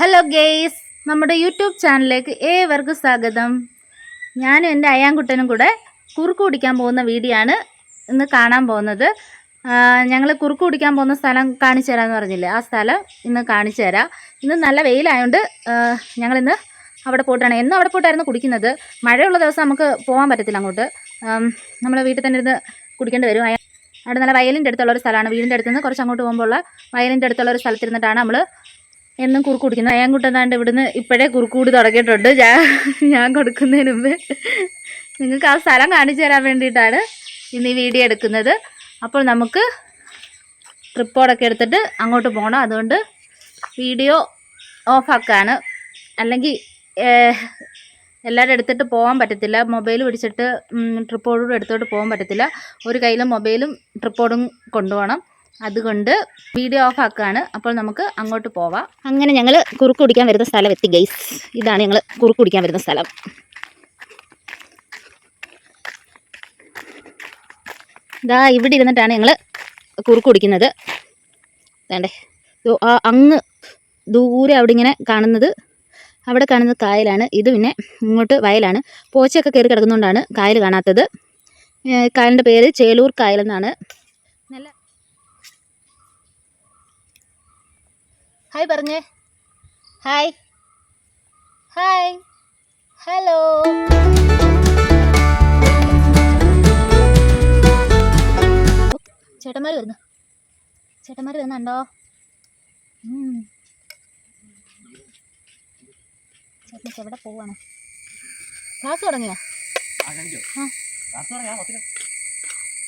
Hello guys നമ്മുടെ YouTube ചാനലിലേക്ക് ഏവർക്കും സ്വാഗതം. ഞാനും എന്റെ അയാൻകുട്ടനും കൂടെ കുറുക്ക് കുടിക്കാൻ പോകുന്ന വീഡിയോ ആണ് ഇന്ന് കാണാൻ പോകുന്നത്. ഞങ്ങൾ കുറുക്ക് കുടിക്കാൻ പോകുന്ന സ്ഥലം കാണിച്ചു തരാമെന്ന് പറഞ്ഞില്ലേ? ആ സ്ഥലം ഇന്ന് കാണിച്ചു തരാം. ഇന്ന് നല്ല വെയിലായതുകൊണ്ട് ഞങ്ങളിന്ന് അവിടെ പോയിട്ടാണ്. എന്നും അവിടെ പോയിട്ടായിരുന്നു കുടിക്കുന്നത്. മഴയുള്ള ദിവസം നമുക്ക് പോകാൻ പറ്റത്തില്ല അങ്ങോട്ട്. നമ്മൾ വീട്ടിൽ തന്നെ ഇരുന്ന് കുടിക്കേണ്ടി വരും. അവിടെ നല്ല വയലിന്റെ അടുത്തുള്ള ഒരു സ്ഥലമാണ്. വീടിന്റെ അടുത്ത് നിന്ന് കുറച്ച് അങ്ങോട്ട് പോകുമ്പോൾ വയലിന്റെ അടുത്തുള്ള ഒരു സ്ഥലത്തിരുന്നിട്ടാണ് നമ്മൾ എന്നും കുറുക്ക് കുടിക്കുന്നത് അയാൻകുട്ടനാണ്ട് ഇവിടുന്ന് ഇപ്പോഴേ കുറുക്ക് കൂടി തുടങ്ങിയിട്ടുണ്ട്. ഞാൻ ഞാൻ കൊടുക്കുന്നതിന് മുമ്പ് നിങ്ങൾക്ക് ആ സ്ഥലം കാണിച്ചു തരാൻ വേണ്ടിയിട്ടാണ് ഇന്ന് ഈ വീഡിയോ എടുക്കുന്നത്. അപ്പോൾ നമുക്ക് ട്രിപ്പോടൊക്കെ എടുത്തിട്ട് അങ്ങോട്ട് പോകണം അതുകൊണ്ട് വീഡിയോ ഓഫാക്കാണ്. അല്ലെങ്കിൽ എല്ലാവരും എടുത്തിട്ട് പോകാൻ പറ്റത്തില്ല. മൊബൈൽ പിടിച്ചിട്ട് ട്രിപ്പോടും എടുത്തോട്ട് പോകാൻ പറ്റത്തില്ല. ഒരു കയ്യിലും മൊബൈലും ട്രിപ്പോടും കൊണ്ടുപോകണം അതുകൊണ്ട് വീഡിയോ ഓഫ് ആക്കുകയാണ് അപ്പോൾ നമുക്ക് അങ്ങോട്ട് പോവാം. അങ്ങനെ ഞങ്ങൾ കുറുക്ക് കുടിക്കാൻ വരുന്ന സ്ഥലം എത്തി ഗൈസ് ഇതാണ് ഞങ്ങൾ കുറുക്ക് കുടിക്കാൻ വരുന്ന സ്ഥലം. ഇതാ ഇവിടെ ഇരുന്നിട്ടാണ് ഞങ്ങൾ കുറുക്ക് കുടിക്കുന്നത്. വേണ്ടേ? അങ്ങ് ദൂരെ അവിടെ ഇങ്ങനെ കാണുന്നത് അവിടെ കാണുന്നത് കായലാണ്. ഇത് പിന്നെ ഇങ്ങോട്ട് വയലാണ്. പോച്ചയൊക്കെ കയറി കിടക്കുന്നതുകൊണ്ടാണ് കായൽ കാണാത്തത്. കായലിന്റെ പേര് ചേലൂർ കായൽ എന്നാണ് നല്ല ഹായ് പറഞ്ഞേ. ഹായ്. ഹായ്. ഹലോ. ചേട്ടന്മാർ വരുന്നു. ചേട്ടന്മാർ വരുന്നുണ്ടോ? ചേട്ടനൊക്കെ എവിടെ പോവാണ്? ക്ലാസ് തുടങ്ങിയോ?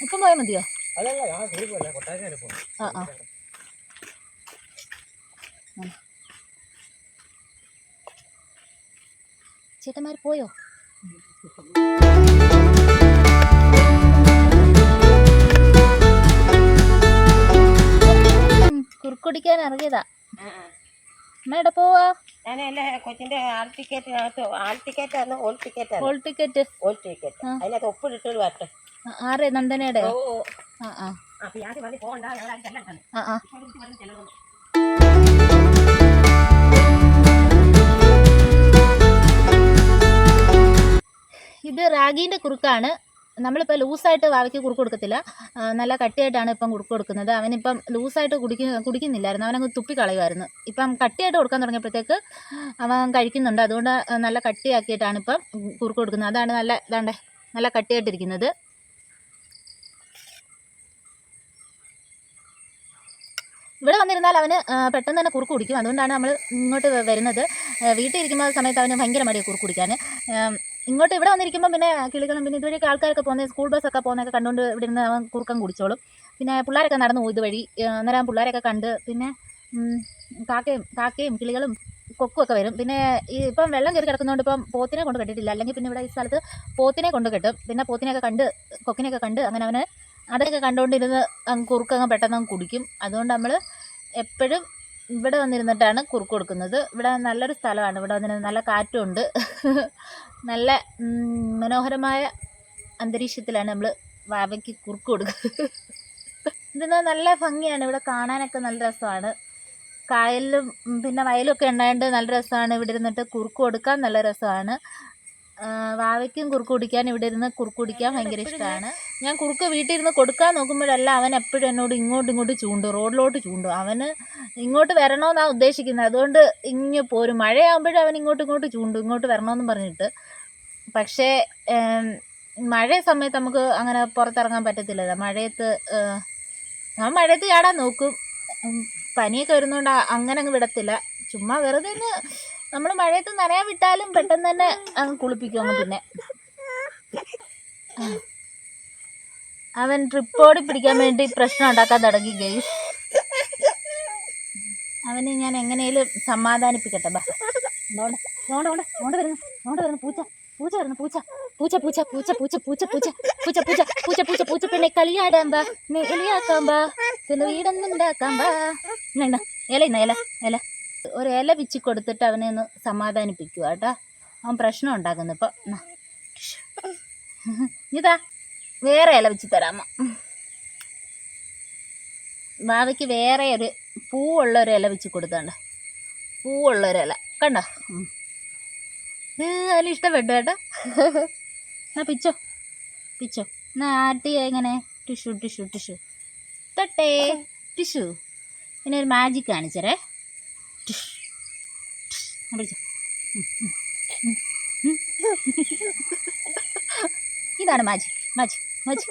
ഇപ്പം പോയാൽ മതിയോ? ആ ആ. ചേട്ടന്മാർ പോയോ? കുറുക്കുടിക്കാൻ ഇറങ്ങിയതാ. അമ്മ എവിടെ പോവാ? ഞാൻ എന്റെ കൊച്ചിന്റെ ആൾ ടിക്കറ്റ് ആൾ ടിക്കറ്റ് ആണ് all ticket whole ticket all ticket അതിനകത്ത് ഒപ്പിട്ടിട്ട് വരട്ടെ. ആരെ? നന്ദനയുടെ? ഓ ഓ. ആ ആ. അപ്പൊ ഞാൻ മതി പോകണ്ട ഞങ്ങളാരും ചെല്ലണ്ടല്ലോ. ആ ആ. റാഗീന്റെ കുറുക്കാണ്. നമ്മളിപ്പോൾ ലൂസായിട്ട് വാവയ്ക്ക് കുറുക്ക് കൊടുക്കത്തില്ല. നല്ല കട്ടിയായിട്ടാണ് ഇപ്പം കുറുക്ക് കൊടുക്കുന്നത്. അവനിപ്പം ലൂസായിട്ട് കുടിക്കുന്ന കുടിക്കുന്നില്ലായിരുന്നു. അവനങ്ങ് തുപ്പി കളയുമായിരുന്നു ഇപ്പം കട്ടിയായിട്ട് കൊടുക്കാൻ തുടങ്ങിയപ്പോഴത്തേക്ക് അവൻ കഴിക്കുന്നുണ്ട്. അതുകൊണ്ട് നല്ല കട്ടിയാക്കിയിട്ടാണ് ഇപ്പം കുറുക്ക് കൊടുക്കുന്നത്. അതാണ് നല്ല ഇതാണ്ടേ നല്ല കട്ടിയായിട്ടിരിക്കുന്നത്. ഇവിടെ വന്നിരുന്നാൽ അവന് പെട്ടെന്ന് തന്നെ കുറുക്ക് കുടിക്കും. അതുകൊണ്ടാണ് നമ്മൾ ഇങ്ങോട്ട് വരുന്നത്. വീട്ടിൽ ഇരിക്കുന്ന സമയത്ത് അവന് ഭയങ്കര മടിയാണ് കുറുക്ക് കുടിക്കാൻ ഇങ്ങോട്ട് ഇവിടെ വന്നിരിക്കുമ്പോൾ പിന്നെ കിളികളും പിന്നെ ഇതുവഴിയൊക്കെ ആൾക്കാരൊക്കെ പോകുന്നത് സ്കൂൾ ബസ്സൊക്കെ പോകുന്നതൊക്കെ കണ്ടുകൊണ്ട് ഇവിടെ ഇരുന്ന് അവൻ കുറുക്കം കുടിച്ചോളും. പിന്നെ പിള്ളേരൊക്കെ നടന്നു പോയി ഇതുവഴി. അന്നേരം പിള്ളേരൊക്കെ കണ്ട് പിന്നെ കാക്കയും കാക്കയും കിളികളും കൊക്കും ഒക്കെ വരും. പിന്നെ ഈ ഇപ്പം വെള്ളം കയറി കിടക്കുന്നതുകൊണ്ട് ഇപ്പം പോത്തിനെ കൊണ്ട് കെട്ടിട്ടില്ല അല്ലെങ്കിൽ പിന്നെ ഇവിടെ ഈ സ്ഥലത്ത് പോത്തിനെ കൊണ്ട് കെട്ടും. പിന്നെ പോത്തിനെയൊക്കെ കണ്ട് കൊക്കിനെയൊക്കെ കണ്ട് അങ്ങനെ അവന് അതൊക്കെ കണ്ടുകൊണ്ടിരുന്ന് അങ്ങ് കുറുക്കങ്ങ് പെട്ടെന്ന് അങ്ങ് കുടിക്കും. അതുകൊണ്ട് നമ്മൾ എപ്പോഴും ഇവിടെ വന്നിരുന്നിട്ടാണ് കുറുക്ക് കൊടുക്കുന്നത്. ഇവിടെ നല്ലൊരു സ്ഥലമാണ്. ഇവിടെ വന്നിരുന്ന് നല്ല കാറ്റുണ്ട്. നല്ല മനോഹരമായ അന്തരീക്ഷത്തിലാണ് നമ്മൾ വാവയ്ക്ക് കുറുക്ക് കൊടുക്കുന്നത്. ഇതിന് നല്ല ഭംഗിയാണ്. ഇവിടെ കാണാനൊക്കെ നല്ല രസമാണ്. കായലിലും പിന്നെ വയലൊക്കെ ഉണ്ടായത് നല്ല രസമാണ്. ഇവിടെ ഇരുന്നിട്ട് കുറുക്ക് കൊടുക്കാൻ നല്ല രസമാണ്. വാവയ്ക്കും കുറുക്ക് കുടിക്കാൻ ഇവിടെ ഇരുന്ന് കുറുക്ക് കുടിക്കാൻ ഭയങ്കര ഇഷ്ടമാണ് ഞാൻ കുറുക്ക് വീട്ടിൽ ഇരുന്ന് കൊടുക്കാൻ നോക്കുമ്പോഴല്ല അവൻ എപ്പോഴും എന്നോട് ഇങ്ങോട്ടും ഇങ്ങോട്ട് ചൂണ്ടും റോഡിലോട്ട് ചൂണ്ടും. അവന് ഇങ്ങോട്ട് വരണമെന്നാണ് ഉദ്ദേശിക്കുന്നത്. അതുകൊണ്ട് ഇങ്ങ് പോരും. മഴയാകുമ്പോഴും അവൻ ഇങ്ങോട്ടും ഇങ്ങോട്ട് ചൂണ്ടും ഇങ്ങോട്ട് വരണമെന്ന് പറഞ്ഞിട്ട്. പക്ഷേ മഴ സമയത്ത് നമുക്ക് അങ്ങനെ പുറത്തിറങ്ങാൻ പറ്റത്തില്ലല്ലോ. മഴയത്ത് ആ അവൻ മഴയത്ത് ചാടാൻ നോക്കും. പനിയൊക്കെ വരുന്നതുകൊണ്ട് അങ്ങനെ അങ്ങ് വിടത്തില്ല. ചുമ്മാ വെറുതെ ഒന്ന് നമ്മൾ മഴയത്ത് നനയാൻ വിട്ടാലും പെട്ടെന്ന് തന്നെ അങ്ങ് കുളിപ്പിക്കും പിന്നെ അവൻ ട്രിപ്പോടി പിടിക്കാൻ വേണ്ടി പ്രശ്നം ഉണ്ടാക്കാൻ തുടങ്ങി ഗെയ്സ് അവനെ ഞാൻ എങ്ങനെയും സമാധാനിപ്പിക്കട്ടെ ബാ നോണ്ട പൂച്ച പൂച്ച പൂച്ച പൂച്ച പൂച്ച പൂച്ച പൂച്ച പൂച്ച പൂച്ച പൂച്ച പൂച്ച പൂച്ച പൂച്ച പൂച്ച പെണ്ണെ കളിയാടാൻ ബാ പിന്നെ വീടൊന്നും ഉണ്ടാക്കാൻ ബാ ഇല ഇന്ന ഇല ഇല ഒരു ഇല പിച്ചി കൊടുത്തിട്ട് അവനെ ഒന്ന് സമാധാനിപ്പിക്കുക കേട്ടോ. അവൻ പ്രശ്നം ഉണ്ടാക്കുന്നു ഇപ്പൊ. ഇതാ വേറെ ഇല വെച്ച് തരാമോ? വാവയ്ക്ക് വേറെ ഒരു പൂവുള്ള ഒരു ഇല വെച്ച് കൊടുത്തണ്ട. പൂവുള്ള ഒരു ഇല. കണ്ടോ? അതിൽ ഇഷ്ടപ്പെട്ടു കേട്ടോ. എന്നാ പിച്ചോ പിച്ചോ. എന്നാ ആട്ടി എങ്ങനെ ടിഷ്യൂ ടിഷ്യൂ ടിഷ്യൂ. തട്ടേ ടിഷ്യൂ. പിന്നെ ഒരു മാജിക് കാണിച്ചരേ. ടിഷ്, ടിഷ്. ഇതാണ് മാജി മാജി മാജി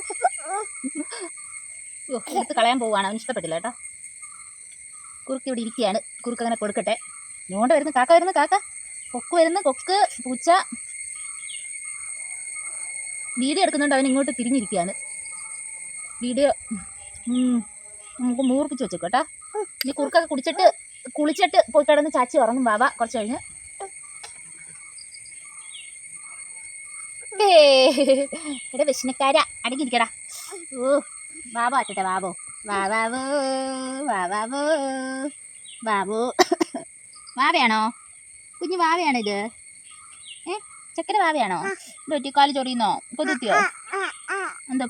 അയ്യോ എടുത്ത് കളയാൻ പോവാണ് അവന് ഇഷ്ടപ്പെട്ടില്ല കേട്ടോ. കുറുക്ക് ഇവിടെ ഇരിക്കുകയാണ്. കുറുക്ക് അങ്ങനെ കൊടുക്കട്ടെ. ഞോണ്ട് വരുന്നു. കാക്ക വരുന്നു കാക്ക. കൊക്ക് വരുന്നു കൊക്ക് പൂച്ച. വീഡിയോ എടുക്കുന്നുണ്ട്. അവൻ ഇങ്ങോട്ട് തിരിഞ്ഞിരിക്കുകയാണ്. വീഡിയോ നമുക്ക് മൂർപ്പിച്ച് വെച്ചേക്കോട്ടാ ഇനി കുറുക്കൊക്കെ കുടിച്ചിട്ട് കുളിച്ചിട്ട് പോയി കിടന്ന് ചാച്ചി ഉറങ്ങും. ബാബ കുറച്ച് കഴിഞ്ഞ്. ഇവിടെ വിഷ്ണക്കാര അടങ്ങിയിരിക്കടാ. ഓ ബാബ ആറ്റട്ടെ ബാബോ ബാബാവോ ബാബാവോ ബാബു വാവയാണോ? കുഞ്ഞു വാവയാണോ ഇത്? ഏ ചക്കര വാവയാണോ? ഇത് ഒറ്റിക്കാൽ ചൊറിയുന്നോ? കൊതുത്തിയോ എന്താ.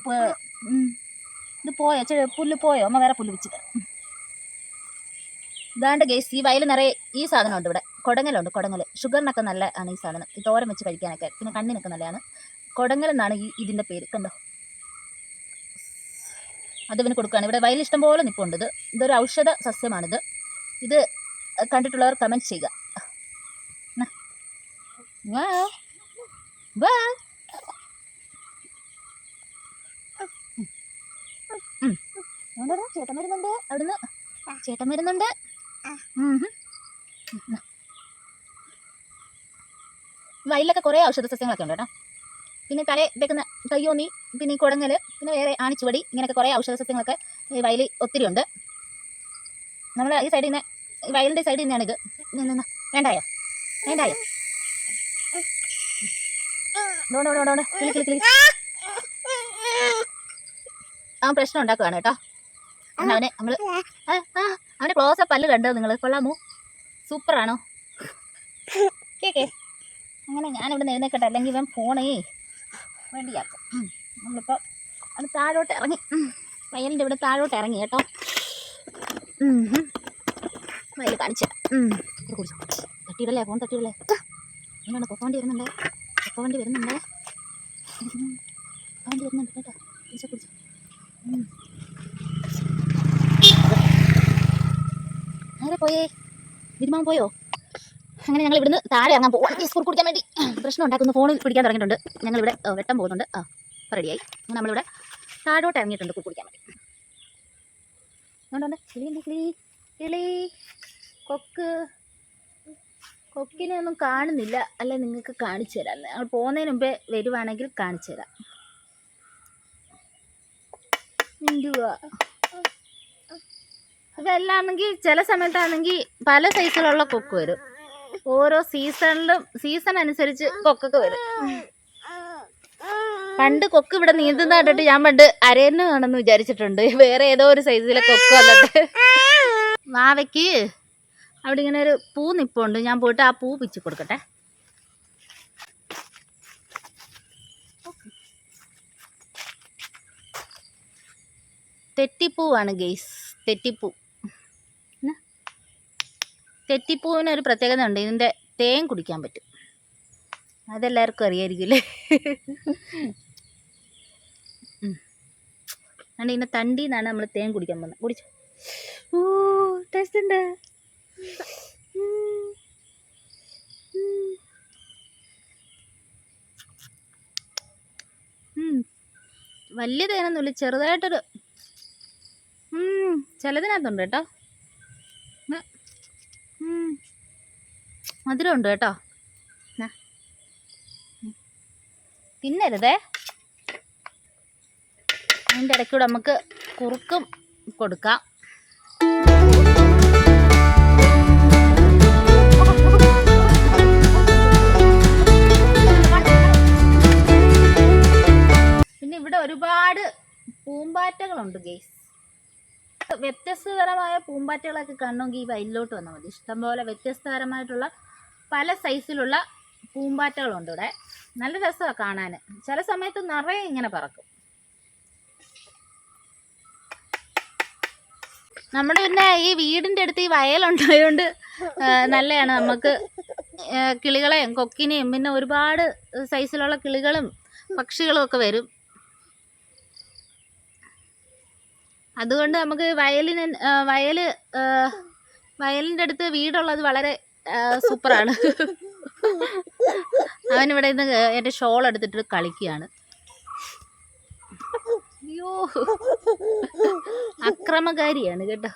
ഇത് പോയോ? ചെ പുല്ല് പോയോ? അമ്മ വേറെ പുല്ല് വെച്ചിട്ട്. ഇതാണ്ട് ഗേസ് ഈ വയൽ നിറയെ ഈ സാധനമുണ്ട് ഇവിടെ കുടങ്ങലുണ്ട് കുടങ്ങൽ ഷുഗറിനൊക്കെ ആണ് ഈ സാധനം ഈ തോരൻ വെച്ച് കഴിക്കാനൊക്കെ പിന്നെ കണ്ണിനൊക്കെ നല്ലതാണ് കുടങ്ങൽ എന്നാണ് ഈ ഇതിന്റെ പേര് കണ്ടോ അത് ഇവന് കൊടുക്കുകയാണ് ഇവിടെ വയലിൽ ഇഷ്ടം പോലെ നിൽപ്പുണ്ട് ഇത് ഇതൊരു ഔഷധ സസ്യമാണിത് ഇത് കണ്ടിട്ടുള്ളവർ കമന്റ് ചെയ്യുക വാ വാ ചേട്ടൻ വരുന്നുണ്ട് അവിടുന്ന് ചേട്ടൻ വരുന്നുണ്ട് വയലിലൊക്കെ കുറേ ഔഷധ സസ്യങ്ങളൊക്കെ ഉണ്ട് കേട്ടോ. പിന്നെ തലേ വെക്കുന്ന കയ്യോന്നി പിന്നെ ഈ കുടങ്ങൽ പിന്നെ വേറെ ആണിച്ചുവടി ഇങ്ങനെയൊക്കെ കുറേ ഔഷധ സസ്യങ്ങളൊക്കെ ഈ വയലിൽ ഒത്തിരി ഉണ്ട്. നമ്മൾ ഈ സൈഡിൽ നിന്ന് വയലിന്റെ സൈഡിൽ നിന്നാണ് ഇത്. വേണ്ടായോ? വേണ്ടായോ? അവൻ പ്രശ്നം ഉണ്ടാക്കുകയാണ് കേട്ടോ. അവനെ നമ്മൾ അവനെ ക്ലോസ് പല്ല് കണ്ടോ നിങ്ങൾ കൊള്ളാമോ? സൂപ്പറാണോ കേക്കേ. അങ്ങനെ ഞാനിവിടെ എഴുന്നേക്കട്ടെ അല്ലെങ്കിൽ ഇവൻ ഫോണേ വേണ്ടിയാക്കും. നമ്മളിപ്പോൾ അത് താഴോട്ട് ഇറങ്ങി. വയലിന്റെ ഇവിടെ താഴോട്ട് ഇറങ്ങി കേട്ടോ. വയൽ കാണിച്ച. തട്ടിയിടല്ലേ? ഫോൺ തട്ടിയിടല്ലേ? എന്താണ് കൊക്ക വണ്ടി വരുന്നുണ്ടേ? കൊക്ക വണ്ടി വരുന്നുണ്ടേ? ഉം. വരുന്നുണ്ട് കേട്ടോ. കുടിച്ചോ കുടിച്ചോ. പോയേ? വിരുമാൻ പോയോ? അങ്ങനെ ഞങ്ങൾ ഇവിടുന്ന് താഴെ ഇറങ്ങാൻ പോകും സ്കൂൾ കുടിക്കാൻ വേണ്ടി. പ്രശ്നം ഉണ്ടാക്കുന്നു. ഫോണിൽ പിടിക്കാൻ തുടങ്ങിയിട്ടുണ്ട്. ഞങ്ങളിവിടെ വെട്ടം പോകുന്നുണ്ട്. ആ റെഡിയായി നമ്മളിവിടെ താഴോട്ട് ഇറങ്ങിയിട്ടുണ്ട് കുക്ക് കുടിക്കാൻ വേണ്ടി. അതുകൊണ്ട് കിളി ഉണ്ട് കിളി കിളി. കൊക്ക്. കൊക്കിനെ ഒന്നും കാണുന്നില്ല. അല്ലെ നിങ്ങൾക്ക് കാണിച്ചു തരാം. ഞങ്ങൾ പോകുന്നതിന് മുമ്പേ വരുവാണെങ്കിൽ കാണിച്ചു തരാം. എന്തുവാ? ഇതെല്ലാണെങ്കിൽ ചില സമയത്താണെങ്കിൽ പല സൈസിലുള്ള കൊക്ക് വരും. ഓരോ സീസണിലും സീസൺ അനുസരിച്ച് കൊക്കൊക്കെ വരും. പണ്ട് കൊക്ക് ഇവിടെ നീന്തുന്ന കണ്ടിട്ട് ഞാൻ പണ്ട് അരേന്ന് ആണെന്ന് വിചാരിച്ചിട്ടുണ്ട്. വേറെ ഏതോ ഒരു സൈസിലെ കൊക്ക് വന്നിട്ട്. വാവയ്ക്ക് അവിടെ ഇങ്ങനെ ഒരു പൂ നിപ്പുണ്ട്. ഞാൻ പോയിട്ട് ആ പൂ പിച്ചു കൊടുക്കട്ടെ. തെറ്റിപ്പൂവാണ് ഗെയ്സ് തെറ്റിപ്പൂ? തെറ്റിപ്പൂവിന് ഒരു പ്രത്യേകത ഉണ്ട് ഇതിന്റെ തേൻ കുടിക്കാൻ പറ്റും. അതെല്ലാവർക്കും അറിയായിരിക്കില്ലേ. അതുകൊണ്ട് ഇതിന്റെ തണ്ടി നിന്നാണ് നമ്മൾ തേൻ കുടിക്കാൻ പോകുന്നത്. കുടിച്ചു? ഓ ടേസ്റ്റ് ഉണ്ട്. വലിയ തേനൊന്നുമില്ല ചെറുതായിട്ടൊരു ചിലതിനകത്തുണ്ട് കേട്ടോ. മധുരമുണ്ട് കേട്ടോ. തിന്നരുതേ. അതിന്റെ ഇടയ്ക്കൂടെ നമുക്ക് കുറുക്കും കൊടുക്കാം. പിന്നെ ഇവിടെ ഒരുപാട് പൂമ്പാറ്റകളുണ്ട് ഗെയ്സ് വ്യത്യസ്തതരമായ പൂമ്പാറ്റകളൊക്കെ കാണണമെങ്കിൽ ഈ വയലിലോട്ട് വന്നാൽ മതി. ഇഷ്ടംപോലെ വ്യത്യസ്തതരമായിട്ടുള്ള പല സൈസിലുള്ള പൂമ്പാറ്റകളുണ്ട് ഇവിടെ നല്ല രസമാണ് കാണാൻ ചില സമയത്ത് നിറയെ ഇങ്ങനെ പറക്കും. നമ്മുടെ പിന്നെ ഈ വീടിന്റെ അടുത്ത് ഈ വയലുണ്ടായതുകൊണ്ട് നല്ലതാണ് നമുക്ക് കിളികളെയും കൊക്കിനെയും പിന്നെ ഒരുപാട് സൈസിലുള്ള കിളികളും പക്ഷികളും ഒക്കെ വരും. അതുകൊണ്ട് നമുക്ക് വയലിന് വയൽ വയലിന്റെ അടുത്ത് വീടുള്ളത് വളരെ സൂപ്പറാണ്. അവനിവിടെ നിന്ന് എന്റെ ഷോൾ എടുത്തിട്ട് കളിക്കുകയാണ്. അയ്യോ. അക്രമകാരിയാണ് കേട്ടോ.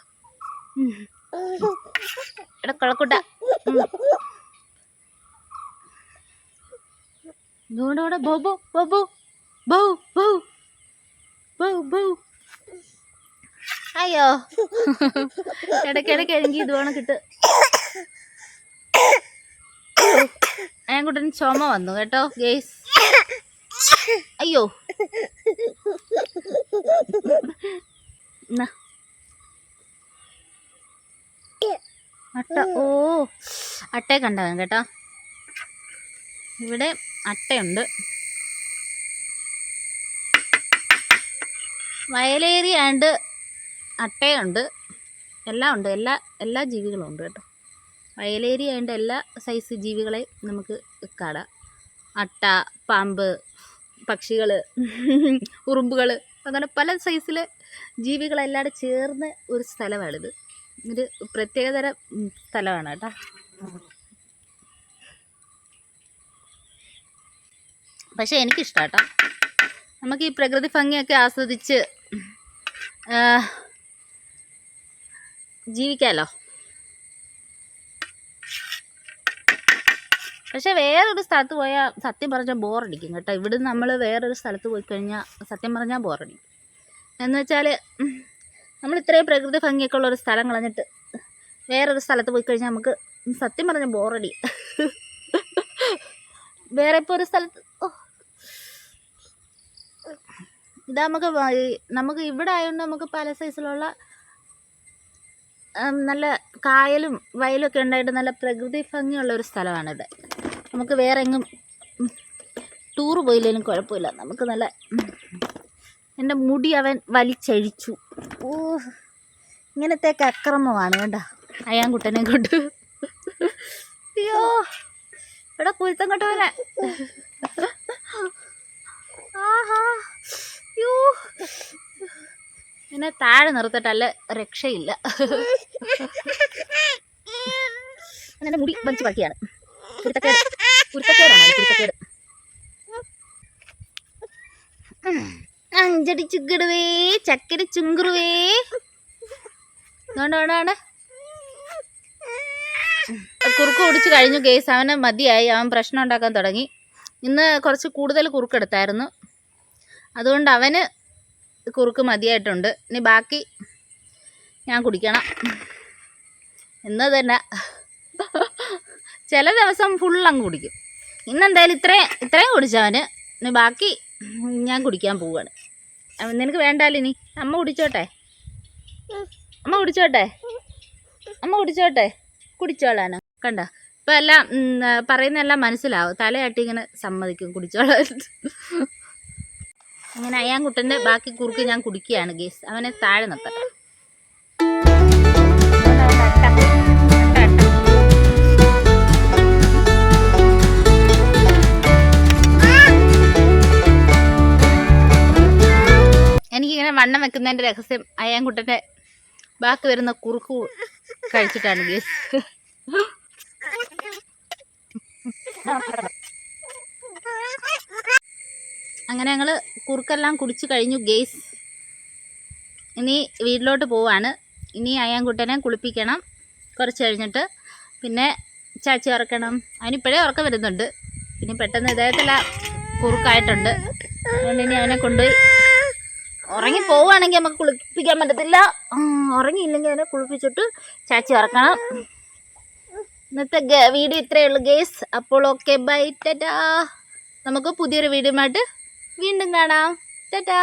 എടാ കുഴക്കൂട്ട. ഇതുകൊണ്ടവിടെ ബോബോ ബോബോ ബൗ ബൗ ബൗ ബൗ. അയ്യോ. ഇടയ്ക്കിടയ്ക്ക് എനിക്ക് ഇത് വേണം കിട്ട് അയാൻകുട്ടന് ചുമ വന്നു കേട്ടോ? ഗേസ്. അയ്യോ. അട്ട ഓ. അട്ടയെ കണ്ടവൻ കേട്ടോ? ഇവിടെ അട്ടയുണ്ട്. വയലേരിയാണ്ട് അട്ടയുണ്ട്. എല്ലാം ഉണ്ട് എല്ലാ എല്ലാ ജീവികളും ഉണ്ട് കേട്ടോ? വയലേരിയ ആയതുകൊണ്ട് എല്ലാ സൈസ് ജീവികളെ നമുക്ക് കാണാം. അട്ട പാമ്പ് പക്ഷികൾ ഉറുമ്പുകൾ അങ്ങനെ പല സൈസിലെ ജീവികളെല്ലാം ചേർന്ന ഒരു സ്ഥലമാണിത്. ഒരു പ്രത്യേകതരം സ്ഥലമാണ് കേട്ടോ. പക്ഷേ എനിക്കിഷ്ടം കേട്ടോ. നമുക്ക് ഈ പ്രകൃതി ഭംഗിയൊക്കെ ആസ്വദിച്ച് ജീവിക്കാമല്ലോ പക്ഷെ വേറൊരു സ്ഥലത്ത് പോയാൽ സത്യം പറഞ്ഞാൽ ബോറടിക്കും കേട്ടോ. ഇവിടെ നമ്മൾ വേറൊരു സ്ഥലത്ത് പോയി കഴിഞ്ഞാൽ സത്യം പറഞ്ഞാൽ ബോറടിക്കും. എന്ന് വെച്ചാൽ നമ്മൾ ഇത്രയും പ്രകൃതി ഭംഗിയൊക്കെ ഉള്ള ഒരു സ്ഥലം കളഞ്ഞിട്ട് വേറൊരു സ്ഥലത്ത് പോയി കഴിഞ്ഞാൽ നമുക്ക് സത്യം പറഞ്ഞാൽ ബോറടി. വേറെ ഇപ്പോൾ ഒരു സ്ഥലത്ത് ഓ. ഇതാ നമുക്ക് നമുക്ക് ഇവിടെ ആയതുകൊണ്ട് നമുക്ക് പല സൈസിലുള്ള നല്ല കായലും വയലും ഒക്കെ ഉണ്ടായിട്ട് നല്ല പ്രകൃതി ഭംഗിയുള്ള ഒരു സ്ഥലമാണിത്. നമുക്ക് വേറെ എങ്ങും ടൂറ് പോയില്ലെങ്കിലും കുഴപ്പമില്ല. നമുക്ക് നല്ല എന്റെ മുടി അവൻ വലിച്ചഴിച്ചു. ഓ ഇങ്ങനത്തെയൊക്കെ അക്രമമാണ് കേട്ടോ അയാൻകുട്ടനെ കൊണ്ട്. അയ്യോ ഇവിടെ കുരുത്തം കെട്ടവനെ. ആഹാ യോ എന്നെ താഴെ നിർത്തിട്ടല്ല രക്ഷയില്ല. അങ്ങനെ മുടി വലിച്ചു പറ്റിയാണ് അഞ്ചടി ചുക്കിടുവേ ചക്കര ചുങ്കുറുവേ. അതുകൊണ്ട് വേണ്ടാണ് കുറുക്ക് കുടിച്ച് കഴിഞ്ഞു കേസ് അവന് മതിയായി. അവൻ പ്രശ്നം ഉണ്ടാക്കാൻ തുടങ്ങി. ഇന്ന് കുറച്ച് കൂടുതൽ കുറുക്കെടുത്തായിരുന്നു അതുകൊണ്ട് അവന് കുറുക്ക് മതിയായിട്ടുണ്ട്. ഇനി ബാക്കി ഞാൻ കുടിക്കണം. ഇന്ന് തന്നെ. ചില ദിവസം അങ്ങ് കുടിക്കും. ഇന്നെന്തായാലും ഇത്രയും ഇത്രയും കുടിച്ചവന്. ഇനി ബാക്കി ഞാൻ കുടിക്കാൻ അവൻ നിനക്ക് വേണ്ടാലോ ഇനി? അമ്മ കുടിച്ചോട്ടെ? അമ്മ കുടിച്ചോട്ടെ? അമ്മ കുടിച്ചോട്ടെ? കുടിച്ചോളാനോ. കണ്ട. ഇപ്പം എല്ലാം പറയുന്ന എല്ലാം മനസ്സിലാവും. തലയാട്ടി ഇങ്ങനെ സമ്മതിക്കും. കുടിച്ചോളാൻ. അങ്ങനെ അയാൻകുട്ടന്റെ ബാക്കി കുറുക്ക് ഞാൻ കുടിക്കുകയാണ് ഗേസ്. അവനെ താഴെ നിർത്തട്ടെ. എനിക്കിങ്ങനെ വണ്ണം വെക്കുന്നതിന്റെ രഹസ്യം അയ്യാൻകുട്ടന്റെ ബാക്കി വരുന്ന കുറുക്ക് കഴിച്ചിട്ടാണ് ഗേസ് അങ്ങനെ ഞങ്ങൾ കുറുക്കെല്ലാം കുടിച്ച് കഴിഞ്ഞു ഗേസ്. ഇനി വീട്ടിലോട്ട് പോവാണ്. ഇനി അയ്യാൻകുട്ടനെ കുളിപ്പിക്കണം. കുറച്ച് കഴിഞ്ഞിട്ട് പിന്നെ ചാച്ചി ഉറക്കണം. അവനിപ്പോഴേ ഉറക്കം വരുന്നുണ്ട്. പിന്നെ പെട്ടെന്ന് ഇദ്ദേഹത്തില കുറുക്കായിട്ടുണ്ട്. അതുകൊണ്ട് ഇനി അവനെ കൊണ്ടുപോയി ഉറങ്ങി പോവുകയാണെങ്കിൽ നമുക്ക് കുളിപ്പിക്കാൻ പറ്റത്തില്ല. ഉറങ്ങിയില്ലെങ്കിൽ അതിനെ കുളിപ്പിച്ചിട്ട് ചാച്ചി ഉറക്കണം. ഇന്നത്തെ വീഡിയോ ഇത്രയേ ഉള്ളൂ ഗേസ്. അപ്പോൾ ഓക്കെ ബൈ. ടാറ്റാ. നമുക്ക് പുതിയൊരു വീഡിയോ ആയിട്ട് വീണ്ടും കാണാം. ടാറ്റാ.